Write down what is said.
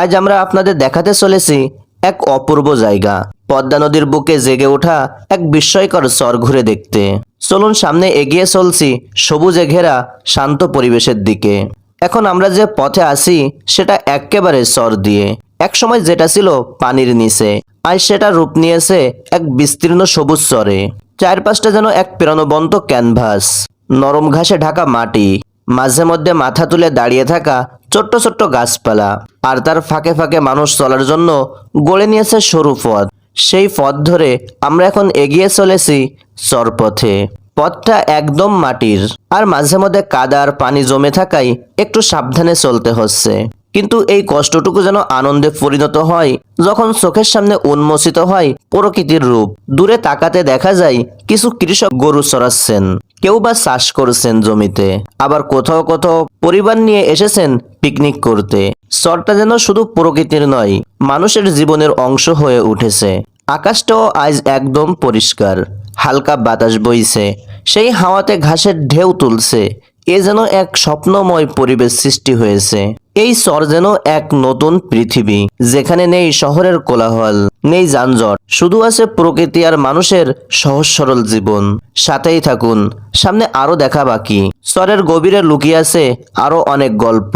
আজ আমরা আপনাদের দেখাতে চলেছি এক অপূর্ব জায়গা। পদ্মা নদীর বুকে জেগে ওঠা এক বিস্ময়কর স্বর ঘুরে দেখতে। চলুন সামনে এগিয়ে চলছি সবুজে ঘেরা শান্ত পরিবেশের দিকে। এখন আমরা যে পথে আসি সেটা একেবারে চর দিয়ে। একসময় যেটা ছিল পানির নিচে, আজ সেটা রূপ নিয়েছে এক বিস্তীর্ণ সবুজ চরে চারপাশটা যেন এক প্রাণবন্ত ক্যানভাস। নরম ঘাসে ঢাকা মাটি। মাঝে মধ্যে মাথা তুলে দাঁড়িয়ে থাকা ছোট্ট ছোট্ট গাছপালা। আর তার ফাঁকে ফাঁকে মানুষ চলার জন্য গড়ে নিয়েছে সরু পথ। সেই পথ ধরে আমরা এখন এগিয়ে চলেছি চরপথে। পথটা একদম মাটির। আর মাঝে মধ্যে কাদার পানি জমে থাকায় একটু সাবধানে চলতে হচ্ছে। কিন্তু এই কষ্টটুকু যেন আনন্দে পরিণত হয়, যখন চোখের সামনে উন্মোচিত হয় প্রকৃতির রূপ। দূরে তাকাতে দেখা যায়, কিছু কৃষক গরু চড়াচ্ছেন কেউ বা চাষ করছেন জমিতে। আবার কোথাও কোথাও পরিবার নিয়ে এসেছেন পিকনিক করতে। চরটা যেন শুধু প্রকৃতির নয়, মানুষের জীবনের অংশ হয়ে উঠেছে। আকাশটাও আজ একদম পরিষ্কার, হালকা বাতাস বইছে, সেই হাওয়াতে ঘাসের ঢেউ তুলছে এ যেন এক স্বপ্নময় পরিবেশ সৃষ্টি হয়েছে। এই স্বর যেন এক নতুন পৃথিবী, যেখানে নেই শহরের কোলাহল, নেই যানজট, শুধু আছে প্রকৃতি আর মানুষের সহজ সরল জীবন। সাথেই থাকুন, সামনে আরও দেখা বাকি। স্বরের গভীরে লুকিয়ে আছে আরও অনেক গল্প।